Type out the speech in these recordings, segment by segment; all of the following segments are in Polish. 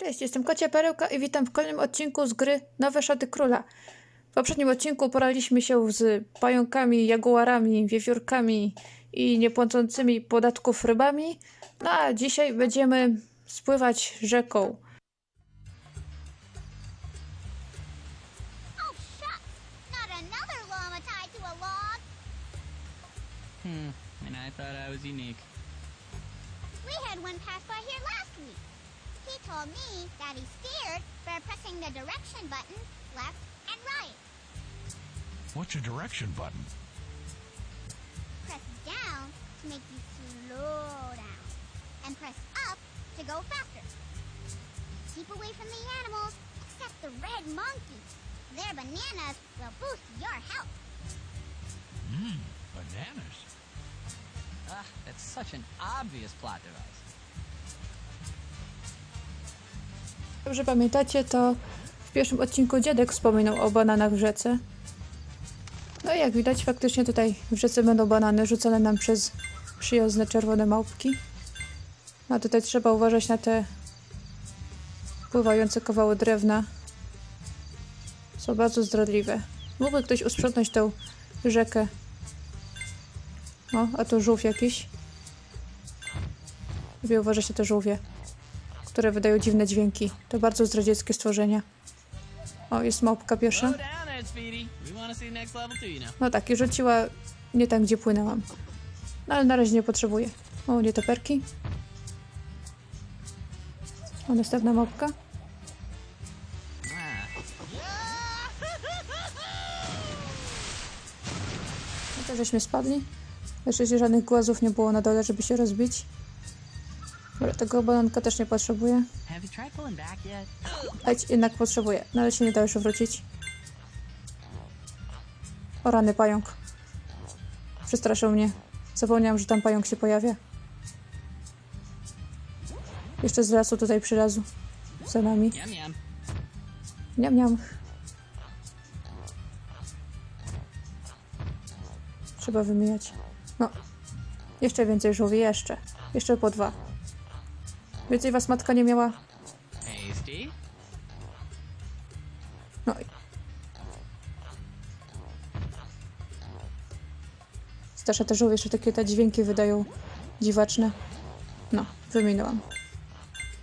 Cześć, jestem Kocia Perełka i witam w kolejnym odcinku z gry Nowe Szoty Króla. W poprzednim odcinku poraliśmy się z pająkami, jaguarami, wiewiórkami i niepłacącymi podatków rybami, no a dzisiaj będziemy spływać rzeką. Oh! Hmm, and I thought I was unique. We had one pass by here told me that he steered by pressing the direction buttons left and right. What's a direction button? Press down to make you slow down, and press up to go faster. Keep away from the animals, except the red monkey. Their bananas will boost your health. Mmm, bananas. Ah, that's such an obvious plot device. Dobrze pamiętacie, to w pierwszym odcinku dziadek wspominał o bananach w rzece. No i jak widać, faktycznie tutaj w rzece będą banany rzucone nam przez przyjazne czerwone małpki. A tutaj trzeba uważać na te pływające kawały drewna. Są bardzo zdradliwe. Mógłby ktoś usprzątnąć tą rzekę. O, a tu żółw jakiś. Lubię uważać na te żółwie które wydają dziwne dźwięki. To bardzo zdradzieckie stworzenia. O, jest małpka pierwsza. No tak, i rzuciła nie tam, gdzie płynęłam. No ale na razie nie potrzebuję. O, nietoperki. O, następna małpka. No to żeśmy spadli. Jeszcze żadnych głazów nie było na dole, żeby się rozbić. Dobra, tego bananka też nie potrzebuję. Ać, jednak potrzebuję. No ale się nie da już wrócić. O rany, pająk. Przestraszył mnie. Zapomniałam, że tam pająk się pojawia. Jeszcze z lasu tutaj przylazł. Za nami. Niam, niam. Trzeba wymijać. No. Jeszcze więcej żółwi, jeszcze. Jeszcze po dwa. Więcej was matka nie miała? No i... Starsze te żółwie jeszcze takie te dźwięki wydają dziwaczne. No, wyminęłam.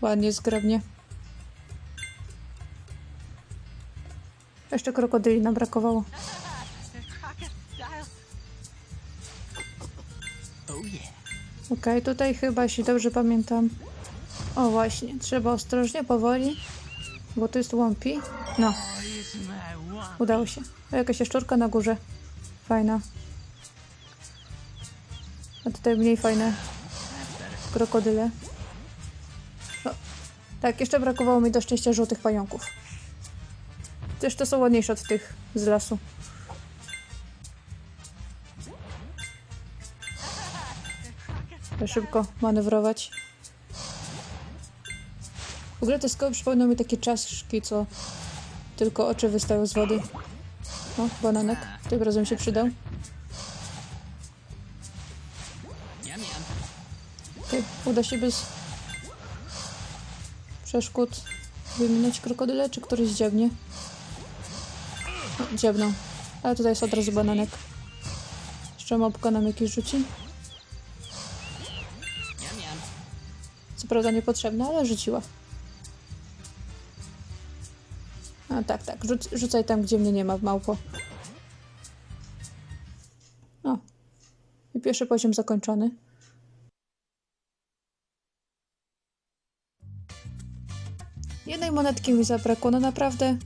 Ładnie, zgrabnie. Jeszcze krokodyli nam brakowało. Oh. Okej, tutaj chyba, jeśli dobrze pamiętam. O, właśnie, trzeba ostrożnie, powoli, bo tu jest łąpi. No, udało się. O, jakaś jaszczurka na górze. Fajna. A tutaj mniej fajne krokodyle. O, tak, jeszcze brakowało mi do szczęścia żółtych pająków. Też to są ładniejsze od tych z lasu. Szybko manewrować. W ogóle te skoły przypominają mi takie czaszki, co tylko oczy wystają z wody. O, bananek. Tym razem się przydał. Okej, uda się bez przeszkód wyminąć krokodyle, czy któryś dziabnie? No, dziabną. Ale tutaj jest od razu bananek. Jeszcze małpka nam jakiś rzuci. Co prawda niepotrzebne, ale rzuciła. A tak, tak. Rzuc rzucaj tam, gdzie mnie nie ma, małpo. O. I pierwszy poziom zakończony. Jednej monetki mi zabrakło, no naprawdę.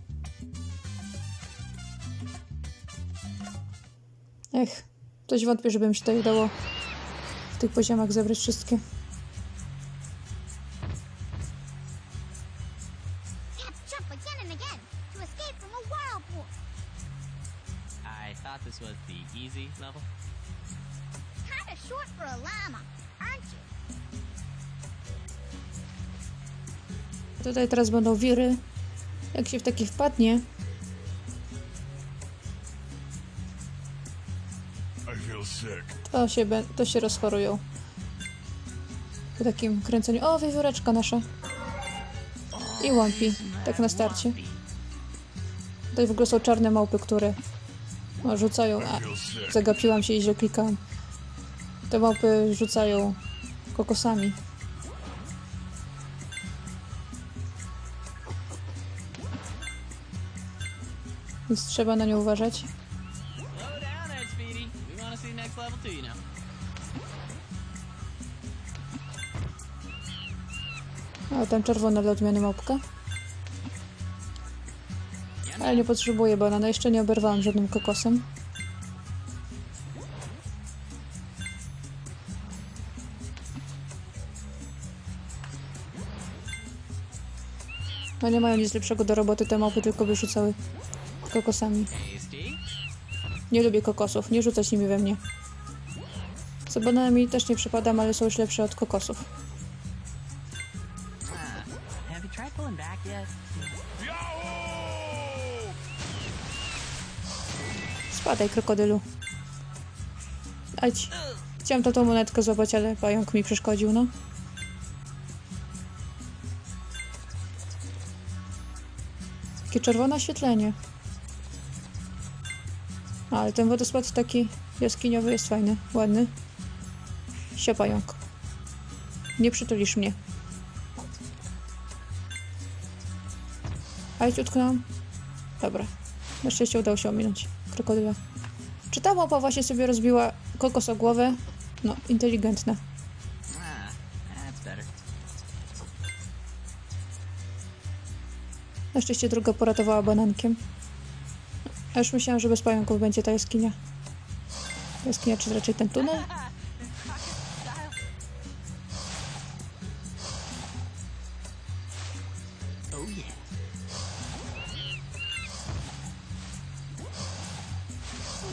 Ech, coś wątpię, żeby mi się to udało w tych poziomach zebrać wszystkie. For a llama, aren't you? Tutaj teraz będą wiry. Jak się w taki wpadnie, I feel sick. to się, to się rozchorują. Po takim kręceniu. O, wiewióreczka nasza. I łampi, tak na starcie. Tutaj w ogóle są czarne małpy, które no, rzucają... A, zagapiłam się i źle klikałam. Te małpy rzucają kokosami. Więc trzeba na nie uważać. A tam czerwona dla odmiany małpka. Ale nie potrzebuję banana. Jeszcze nie oberwałam żadnym kokosem. No nie mają nic lepszego do roboty te małpy, tylko by rzucały kokosami. Nie lubię kokosów, nie rzucać nimi we mnie. Z bananami też nie przypadam, ale są już lepsze od kokosów. Spadaj, krokodylu. Ać. Chciałam to tą monetkę złapać, ale pająk mi przeszkodził, no. Takie czerwone oświetlenie. Ale ten wodospad taki jaskiniowy jest fajny, ładny. Sio pająk. Nie przytulisz mnie. Ać, utknęłam. Dobra. Na szczęście udało się ominąć krokodyla. Czy ta małpa właśnie sobie rozbiła kokos o głowę? No, inteligentna. Na szczęście druga poratowała banankiem. A już myślałam, że bez pająków będzie ta jaskinia. Jaskinia, czy raczej ten tunel?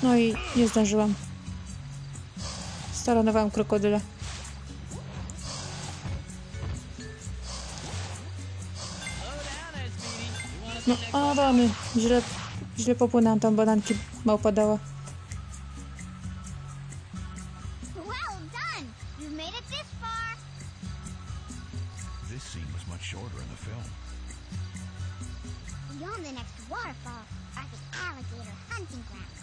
No i nie zdążyłam. Staranowałam krokodyla. No, next a rany. Źle, źle popłynęłam tam bananki. Małpa dała. Well done! You made it this far. This scene was much shorter in the film. Beyond the next waterfall are the alligator hunting grounds.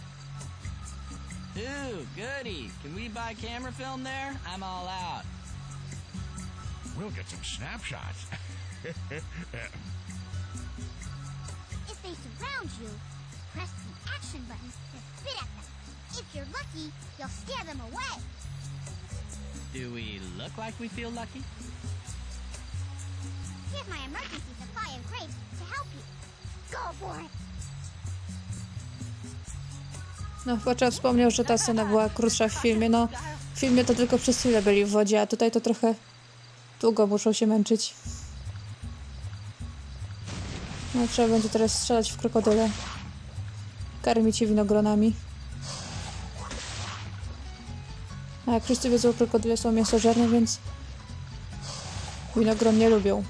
Ooh, goody. Can we buy camera film there? I'm all out. We'll get some snapshots. Surround you, press the action button to spit at them. If you're lucky, you'll scare them away. Do we look like we feel lucky? Here's my emergency supply of grapes to help you. Go for it! No, Płacza wspomniał, że ta scena była krótsza w filmie. No, w filmie to tylko przez chwilę byli w wodzie, a tutaj to trochę długo muszą się męczyć. No, trzeba będzie teraz strzelać w krokodyle. Karmić je winogronami. A jak wszyscy wiedzą, krokodyle są mięsożerne, więc winogron nie lubią.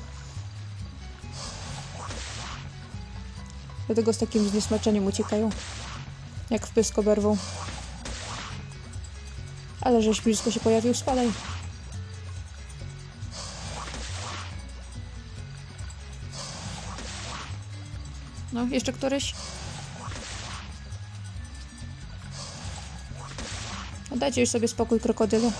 Dlatego z takim zniesmaczeniem uciekają jak w pysk oberwą. Ale żeś blisko się pojawił, spadaj. No, jeszcze któryś? No, Dajcie już sobie spokój, krokodyle.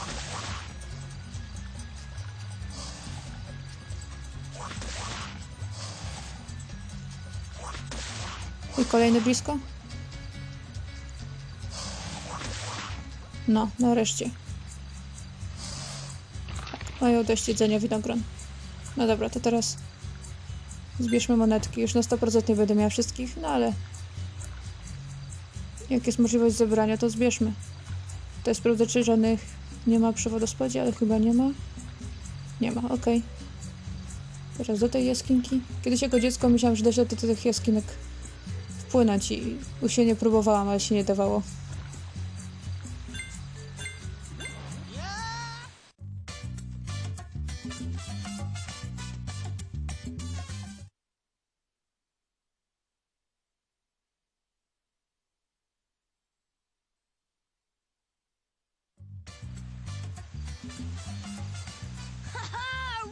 I kolejny blisko? No, nareszcie. Mają dość jedzenia winogron. No dobra, to teraz zbierzmy monetki. Już na 100% nie będę miała wszystkich, no ale jak jest możliwość zebrania, to zbierzmy. To jest sprawdzę, czy żadnych nie ma przy wodospadzie, ale chyba nie ma. Nie ma, okej. Teraz do tej jaskinki. Kiedyś jako dziecko myślałam, że da się do tych jaskinek wpłynąć i usilnie próbowałam, ale się nie dawało.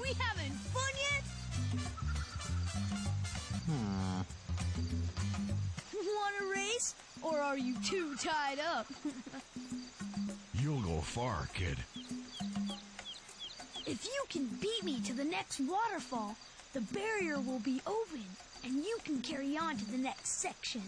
we having fun yet? Hmm. Want to race, or are you too tied up? You'll go far, kid. If you can beat me to the next waterfall, the barrier will be open, and you can carry on to the next section.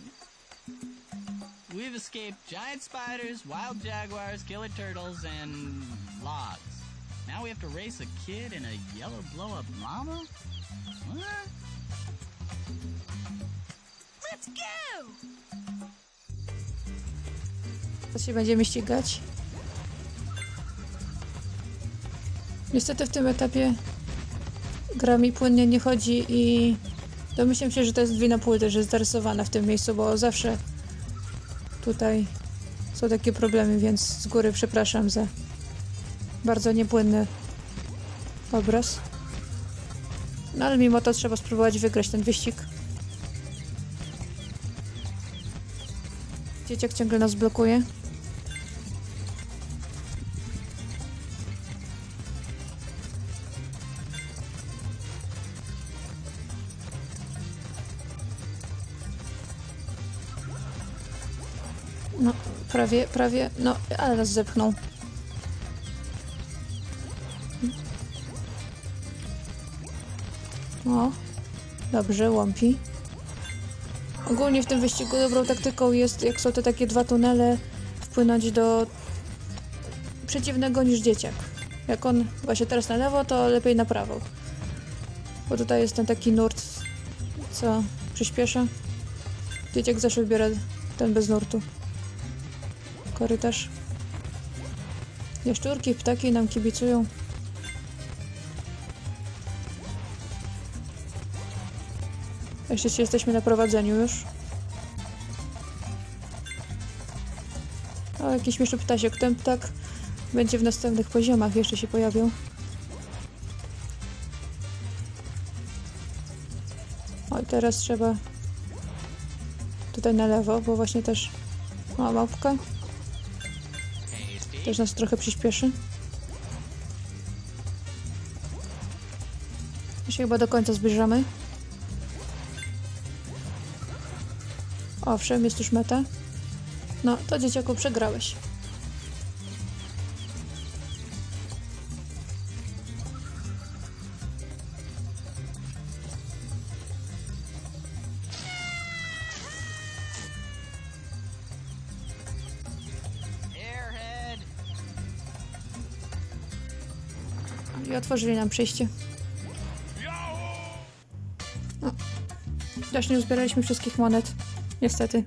We've escaped giant spiders, wild jaguars, killer turtles, and logs. Now we have to race a kid in a yellow blow-up llama? What? Let's go! Teraz się będziemy ścigać. Niestety w tym etapie gra mi płynnie nie chodzi i domyślam się, że to jest wina płyty, że jest zarysowana w tym miejscu, bo zawsze tutaj są takie problemy, więc z góry przepraszam za bardzo niepłynny obraz. No ale mimo to trzeba spróbować wygrać ten wyścig. Dzieciak ciągle nas blokuje. No, prawie, prawie, no, ale nas zepchnął. O, dobrze, łąpi. Ogólnie w tym wyścigu dobrą taktyką jest, jak są te takie dwa tunele, wpłynąć do przeciwnego niż dzieciak. Jak on właśnie teraz na lewo, to lepiej na prawo. Bo tutaj jest ten taki nurt, co przyspiesza. Dzieciak zawsze wybiera ten bez nurtu. Korytarz. Jaszczurki, ptaki nam kibicują. Jeszcze się jesteśmy na prowadzeniu już. O, jakiś śmieszny ptasiek. Ten ptak będzie w następnych poziomach. Jeszcze się pojawią. O, i teraz trzeba tutaj na lewo, bo właśnie też o, małpka. Też nas trochę przyspieszy. Już chyba do końca zbliżamy. Owszem, jest już meta. No, to dzieciaku przegrałeś. I otworzyli nam przejście. No. Też nie uzbieraliśmy wszystkich monet. Niestety.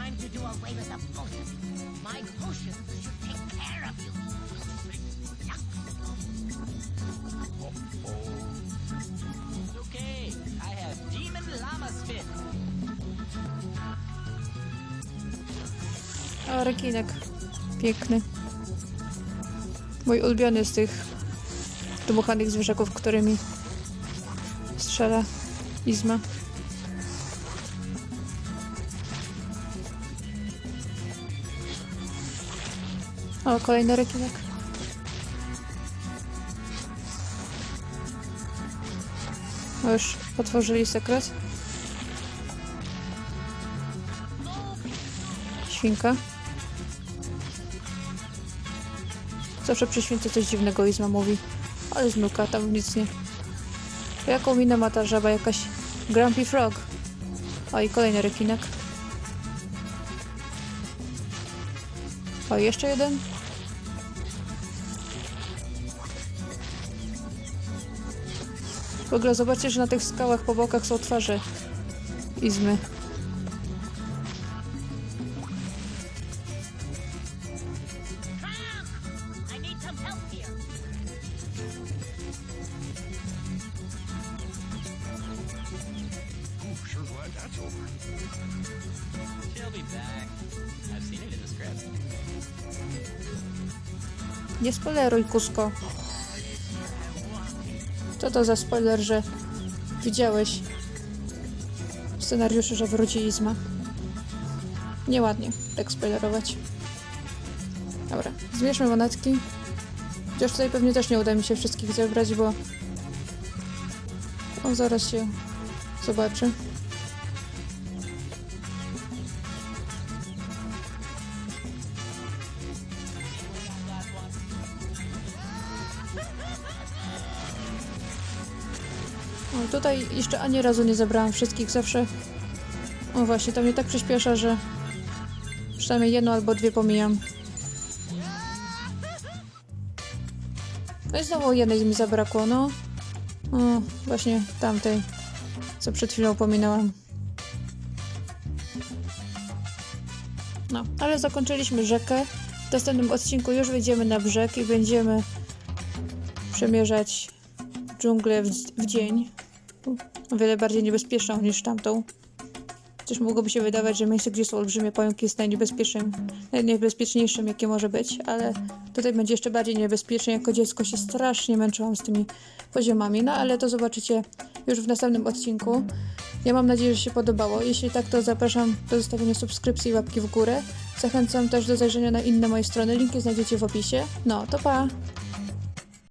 Time to do away with the potions. My potions should take care of you. It's okay. I have demon llama spit. O, rekinek. Piękny. Mój ulubiony z tych dmuchanych zwierzaków, którymi strzela Izma. O, kolejny rekinek. Już otworzyli sekret. Świnka. Zawsze przy śwince coś dziwnego Izma mówi. Ale zmyka, tam nic nie. Jaką minę ma ta żaba? Jakaś Grumpy Frog. O i kolejny rekinek. O, jeszcze jeden. W ogóle zobaczcie, że na tych skałach po bokach są twarze Izmy. Nie spoileruj, Kusko. Co to za spoiler, że widziałeś w scenariuszu, że wróci Izma? Nieładnie tak spoilerować. Dobra, zmierzmy monetki. Chociaż tutaj pewnie też nie uda mi się wszystkich zebrać, bo... O, zaraz się zobaczy. Tutaj jeszcze ani razu nie zebrałam wszystkich, zawsze... O właśnie, to mnie tak przyspiesza, że przynajmniej jedno albo dwie pomijam. No i znowu jednej mi zabrakło, no. O, właśnie tamtej, co przed chwilą pominęłam. No, ale zakończyliśmy rzekę. W następnym odcinku już wyjdziemy na brzeg i będziemy przemierzać dżunglę w, w dzień. O wiele bardziej niebezpieczną niż tamtą. Chociaż mogłoby się wydawać, że miejsce, gdzie są olbrzymie pająki jest najniebezpieczniejszym, najniebezpieczniejszym, jakie może być, ale tutaj będzie jeszcze bardziej niebezpiecznie. Jako dziecko się strasznie męczyłam z tymi poziomami, no ale to zobaczycie już w następnym odcinku. Ja mam nadzieję, że się podobało. Jeśli tak, to zapraszam do zostawienia subskrypcji i łapki w górę. Zachęcam też do zajrzenia na inne moje strony. Linki znajdziecie w opisie. No, to pa!